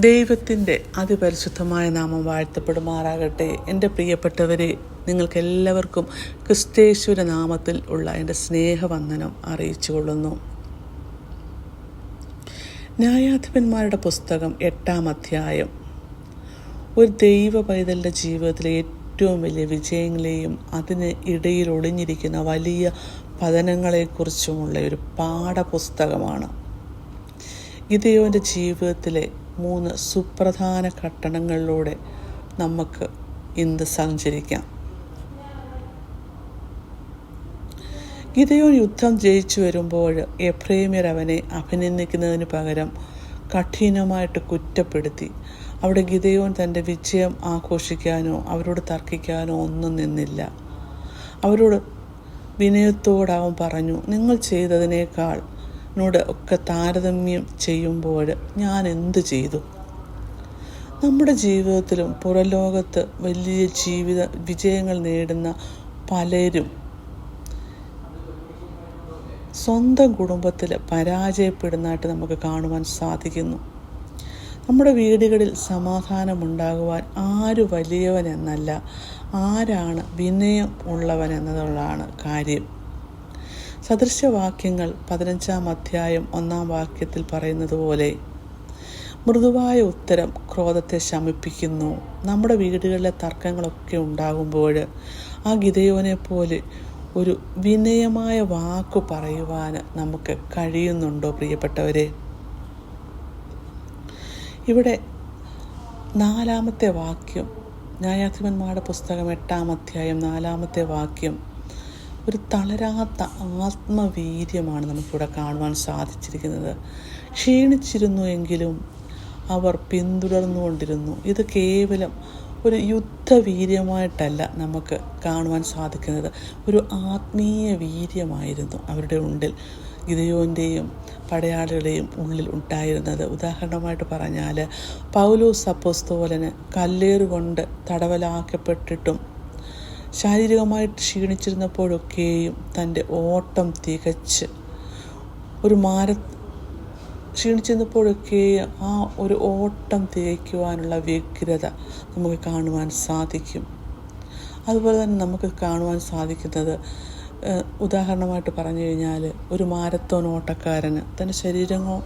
ദൈവത്തിന്റെ അതിപരിശുദ്ധമായ നാമം വാഴ്ത്തപ്പെടുമാറാകട്ടെ. എന്റെ പ്രിയപ്പെട്ടവരെ നിങ്ങൾക്ക് എല്ലാവർക്കും ക്രിസ്തേശ്വര നാമത്തിൽ ഉള്ള എന്റെ സ്നേഹവന്ദനം അറിയിച്ചു കൊള്ളുന്നു ന്യായാധിപന്മാരുടെ പുസ്തകം എട്ടാം അധ്യായം. ഒരു ദൈവ പൈതലിന്റെ ജീവിതത്തിലെ ഏറ്റവും വലിയ വിജയങ്ങളെയും അതിന് ഇടയിൽ ഒളിഞ്ഞിരിക്കുന്ന വലിയ പതനങ്ങളെക്കുറിച്ചുമുള്ള ഒരു പാഠപുസ്തകമാണ്. ഗിതയോന്റെ ജീവിതത്തിലെ മൂന്ന് സുപ്രധാന ഘട്ടനങ്ങളിലൂടെ നമുക്ക് ഇന്ന് സഞ്ചരിക്കാം. ഗിതയോൻ യുദ്ധം ജയിച്ചു വരുമ്പോൾ എഫ്രേമ്യർ അവനെ അഭിനന്ദിക്കുന്നതിന് പകരം കഠിനമായിട്ട് കുറ്റപ്പെടുത്തി. അവിടെ ഗിതയോൻ തന്റെ വിജയം ആഘോഷിക്കാനോ അവരോട് തർക്കിക്കാനോ ഒന്നും നിന്നില്ല. അവരോട് വിനയത്തോടാവും പറഞ്ഞു നിങ്ങൾ ചെയ്തതിനേക്കാൾ നോട് ഒക്കെ താരതമ്യം ചെയ്യുമ്പോൾ ഞാൻ എന്ത് ചെയ്തു? നമ്മുടെ ജീവിതത്തിലും പുറലോകത്ത് വലിയ ജീവിത വിജയങ്ങൾ നേടുന്ന പലരും സ്വന്തം കുടുംബത്തിൽ പരാജയപ്പെടുന്നതായിട്ട് നമുക്ക് കാണുവാൻ സാധിക്കുന്നു. നമ്മുടെ വീടുകളിൽ സമാധാനമുണ്ടാകുവാൻ ആര് വലിയവനെന്നല്ല ആരാണ് വിനയം ഉള്ളവൻ എന്നതുള്ളതാണ് കാര്യം. സദൃശവാക്യങ്ങൾ പതിനഞ്ചാം അധ്യായം ഒന്നാം വാക്യത്തിൽ പറയുന്നത് പോലെ മൃദുവായ ഉത്തരം ക്രോധത്തെ ശമിപ്പിക്കുന്നു. നമ്മുടെ വീടുകളിലെ തർക്കങ്ങളൊക്കെ ഉണ്ടാകുമ്പോൾ ആ ഗിതയോനെ പോലെ ഒരു വിനയമായ വാക്ക് പറയുവാൻ നമുക്ക് കഴിയുന്നുണ്ടോ പ്രിയപ്പെട്ടവരെ? ഇവിടെ നാലാമത്തെ വാക്യം ന്യായാധിപന്മാരുടെ പുസ്തകം എട്ടാം അധ്യായം നാലാമത്തെ വാക്യം ഒരു തളരാത്ത ആത്മവീര്യമാണ് നമുക്കിവിടെ കാണുവാൻ സാധിച്ചിരിക്കുന്നത്. ക്ഷീണിച്ചിരുന്നു എങ്കിലും അവർ പിന്തുടർന്നുകൊണ്ടിരുന്നു. ഇത് കേവലം ഒരു യുദ്ധവീര്യമായിട്ടല്ല നമുക്ക് കാണുവാൻ സാധിക്കുന്നത്. ഒരു ആത്മീയ വീര്യമായിരുന്നു അവരുടെ ഉള്ളിൽ ഗിതയോന്റെയും പടയാളികളുടെയും ഉള്ളിൽ ഉണ്ടായിരുന്നത്. ഉദാഹരണമായിട്ട് പറഞ്ഞാൽ പൗലോസ് അപ്പോസ്തോലന് കല്ലേറുകൊണ്ട് തടവലാക്കപ്പെട്ടിട്ടും ശാരീരികമായിട്ട് ക്ഷീണിച്ചിരുന്നപ്പോഴൊക്കെയും തന്റെ ഓട്ടം തികച്ച്. ഒരു മാര ക്ഷീണിച്ചിരുന്നപ്പോഴൊക്കെ ആ ഒരു ഓട്ടം തികയ്ക്കുവാനുള്ള വ്യഗ്രത നമുക്ക് കാണുവാൻ സാധിക്കും. അതുപോലെ തന്നെ നമുക്ക് കാണുവാൻ സാധിക്കുന്നത് ഉദാഹരണമായിട്ട് പറഞ്ഞു കഴിഞ്ഞാൽ ഒരു മാരത്തോൺ ഓട്ടക്കാരന് തന്റെ ശരീരമോ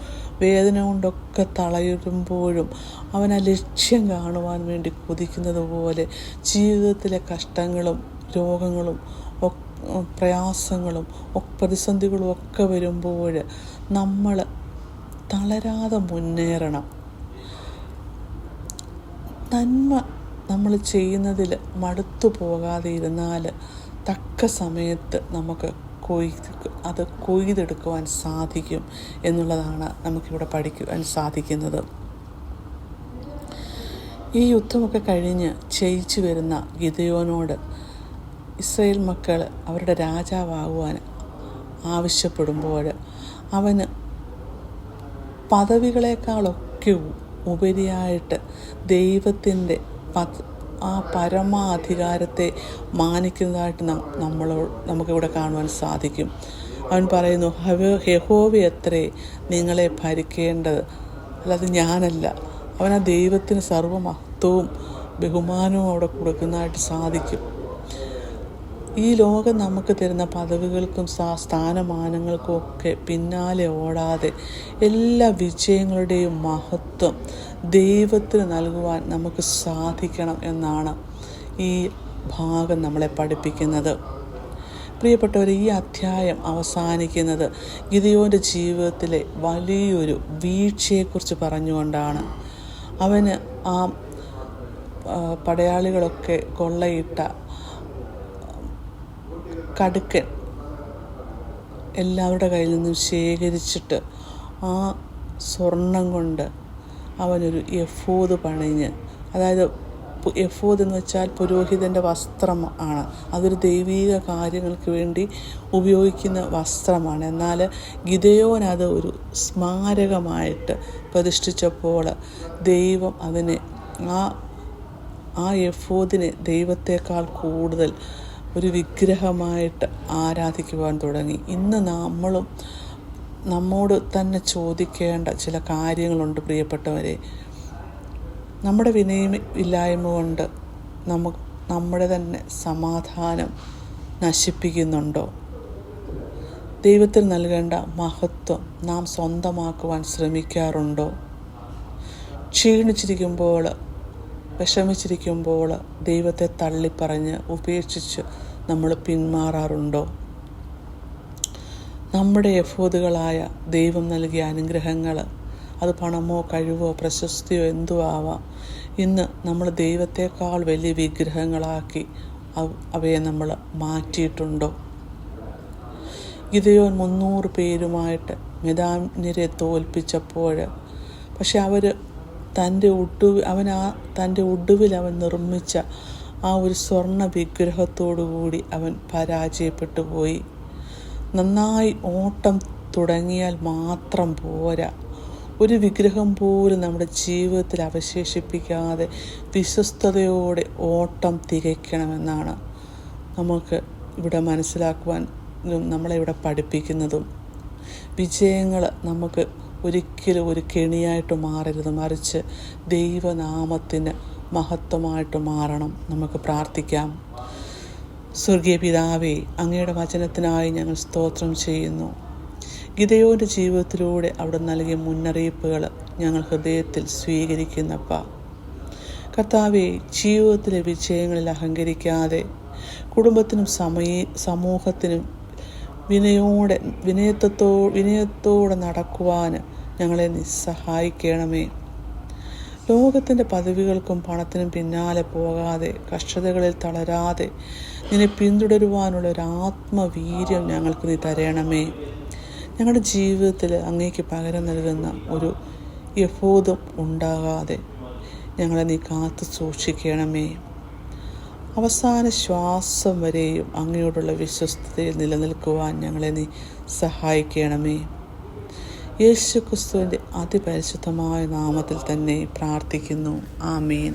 വേദന കൊണ്ടൊക്കെ തളയിടുമ്പോഴും അവൻ ആ ലക്ഷ്യം കാണുവാൻ വേണ്ടി കൊതിക്കുന്നത് പോലെ ജീവിതത്തിലെ കഷ്ടങ്ങളും രോഗങ്ങളും പ്രയാസങ്ങളും പ്രതിസന്ധികളും ഒക്കെ വരുമ്പോൾ നമ്മൾ തളരാതെ മുന്നേറണം. നന്മ നമ്മൾ ചെയ്യുന്നതിൽ മടുത്തു പോകാതെ ഇരുന്നാൽ തക്ക സമയത്ത് നമുക്ക് കൊയ്ത് അത് കൊയ്തെടുക്കുവാൻ സാധിക്കും എന്നുള്ളതാണ് നമുക്കിവിടെ പഠിക്കുവാൻ സാധിക്കുന്നത്. ഈ യുദ്ധമൊക്കെ കഴിഞ്ഞ് ജയിച്ചു വരുന്ന ഗിതയോനോട് ഇസ്രയേൽ മക്കൾ അവരുടെ രാജാവാകുവാൻ ആവശ്യപ്പെടുമ്പോൾ അവന് പദവികളെക്കാളൊക്കെ ഉപരിയായിട്ട് ദൈവത്തിന്റെ പത് ആ പരമാധികാരത്തെ മാനിക്കുന്നതായിട്ട് നമ്മളോ നമുക്കിവിടെ കാണുവാൻ സാധിക്കും. അവൻ പറയുന്നു ഹവ ഹെഹോവ എത്രേ നിങ്ങളെ ഭരിക്കേണ്ടത്. അല്ലാതെ ഞാനല്ല. അവൻ ആ ദൈവത്തിന് സർവമഹത്വവും ബഹുമാനവും അവിടെ കൊടുക്കുന്നതായിട്ട് സാധിക്കും. ഈ ലോകം നമുക്ക് തരുന്ന പദവികൾക്കും സ്ഥാനമാനങ്ങൾക്കും ഒക്കെ പിന്നാലെ ഓടാതെ എല്ലാ വിജയങ്ങളുടെയും മഹത്വം ദൈവത്തിന് നൽകുവാൻ നമുക്ക് സാധിക്കണം എന്നാണ് ഈ ഭാഗം നമ്മളെ പഠിപ്പിക്കുന്നത്. പ്രിയപ്പെട്ടവർ ഈ അധ്യായം അവസാനിക്കുന്നത് ഗിതയോന്റെ ജീവിതത്തിലെ വലിയൊരു വീഴ്ചയെക്കുറിച്ച് പറഞ്ഞുകൊണ്ടാണ്. അവന് ആ പടയാളികളൊക്കെ കൊള്ളയിട്ട കടുക്കൻ എല്ലാവരുടെ കയ്യിൽ നിന്നും ശേഖരിച്ചിട്ട് ആ സ്വർണം കൊണ്ട് അവനൊരു എഫോദ് പണിഞ്ഞ് അതായത് എഫോദ് എന്ന് വെച്ചാൽ പുരോഹിതന്റെ വസ്ത്രം ആണ്. അതൊരു ദൈവീക കാര്യങ്ങൾക്ക് വേണ്ടി ഉപയോഗിക്കുന്ന വസ്ത്രമാണ്. എന്നാൽ ഗിതയോൻ അത് ഒരു സ്മാരകമായിട്ട് പ്രതിഷ്ഠിച്ചപ്പോൾ ദൈവം അതിനെ ആ ആ എഫോദിനെ ദൈവത്തെക്കാൾ കൂടുതൽ ഒരു വിഗ്രഹമായിട്ട് ആരാധിക്കുവാൻ തുടങ്ങി. ഇന്ന് നമ്മളും നമ്മോട് തന്നെ ചോദിക്കേണ്ട ചില കാര്യങ്ങളുണ്ട് പ്രിയപ്പെട്ടവരെ. നമ്മുടെ വിനയം ഇല്ലായ്മ കൊണ്ട് നമുക്ക് നമ്മുടെ തന്നെ സമാധാനം നശിപ്പിക്കുന്നുണ്ടോ? ദൈവത്തിൽ നൽകേണ്ട മഹത്വം നാം സ്വന്തമാക്കുവാൻ ശ്രമിക്കാറുണ്ടോ? ക്ഷീണിച്ചിരിക്കുമ്പോൾ വിഷമിച്ചിരിക്കുമ്പോൾ ദൈവത്തെ തള്ളിപ്പറഞ്ഞ് ഉപേക്ഷിച്ച് നമ്മൾ പിന്മാറാറുണ്ടോ? നമ്മുടെ എഫോദുകളായ ദൈവം നൽകിയ അനുഗ്രഹങ്ങൾ അത് പണമോ കഴിവോ പ്രശസ്തിയോ എന്തോ ആവാം. ഇന്ന് നമ്മൾ ദൈവത്തെക്കാൾ വലിയ വിഗ്രഹങ്ങളാക്കി അവയെ നമ്മൾ മാറ്റിയിട്ടുണ്ടോ? ഗിതയോൻ മുന്നൂറ് പേരുമായിട്ട് മിതാന്യരെ തോൽപ്പിച്ചപ്പോൾ പക്ഷെ അവർ തന്റെ ഒടുവിൽ അവൻ ആ തന്റെ ഒടുവിൽ അവൻ നിർമ്മിച്ച ആ ഒരു സ്വർണ വിഗ്രഹത്തോടുകൂടി അവൻ പരാജയപ്പെട്ടു പോയി നന്നായി ഓട്ടം തുടങ്ങിയാൽ മാത്രം പോരാ. ഒരു വിഗ്രഹം പോലും നമ്മുടെ ജീവിതത്തിൽ അവശേഷിപ്പിക്കാതെ വിശ്വസ്തയോടെ ഓട്ടം തികയ്ക്കണമെന്നാണ് നമുക്ക് ഇവിടെ മനസ്സിലാക്കുവാൻ നമ്മളെ ഇവിടെ പഠിപ്പിക്കുന്നതും. വിജയങ്ങൾ നമുക്ക് ഒരിക്കലും ഒരു കെണിയായിട്ട് മാറരുത്. മറിച്ച് ദൈവനാമത്തിന് മഹത്വമായിട്ട് മാറണം. നമുക്ക് പ്രാർത്ഥിക്കാം. സ്വർഗീയ പിതാവേ അങ്ങയുടെ വചനത്തിനായി ഞങ്ങൾ സ്തോത്രം ചെയ്യുന്നു. ഗിതയോന്റെ ജീവിതത്തിലൂടെ അവിടെ നൽകിയ മുന്നറിയിപ്പുകൾ ഞങ്ങൾ ഹൃദയത്തിൽ സ്വീകരിക്കുന്നപ്പ. കർത്താവെ ജീവിതത്തിലെ വിജയങ്ങളിൽ അഹങ്കരിക്കാതെ കുടുംബത്തിനും സമയ സമൂഹത്തിനും വിനയോടെ വിനയത്വത്തോ വിനയത്തോടെ നടക്കുവാൻ ഞങ്ങളെ നിസ്സഹായിക്കണമേ സഹായിക്കണമേ. ലോകത്തിന്റെ പദവികൾക്കും പണത്തിനും പിന്നാലെ പോകാതെ കഷ്ടതകളിൽ തളരാതെ നിന്നെ പിന്തുടരുവാനുള്ള ഒരു ആത്മവീര്യം ഞങ്ങൾക്ക് നീ തരണമേ. ഞങ്ങളുടെ ജീവിതത്തിൽ അങ്ങേക്ക് പകരം നൽകുന്ന ഒരു യഫോദം ഉണ്ടാകാതെ ഞങ്ങളെ നീ കാത്തു സൂക്ഷിക്കണമേ. അവസാന ശ്വാസം വരെയും അങ്ങയോടുള്ള വിശ്വസ്തതയിൽ നിലനിൽക്കുവാൻ ഞങ്ങളെ നീ സഹായിക്കണമേ. യേശു ക്രിസ്തുവിന്റെ അതിപരിശുദ്ധമായ നാമത്തിൽ തന്നെ പ്രാർത്ഥിക്കുന്നു. ആമീൻ.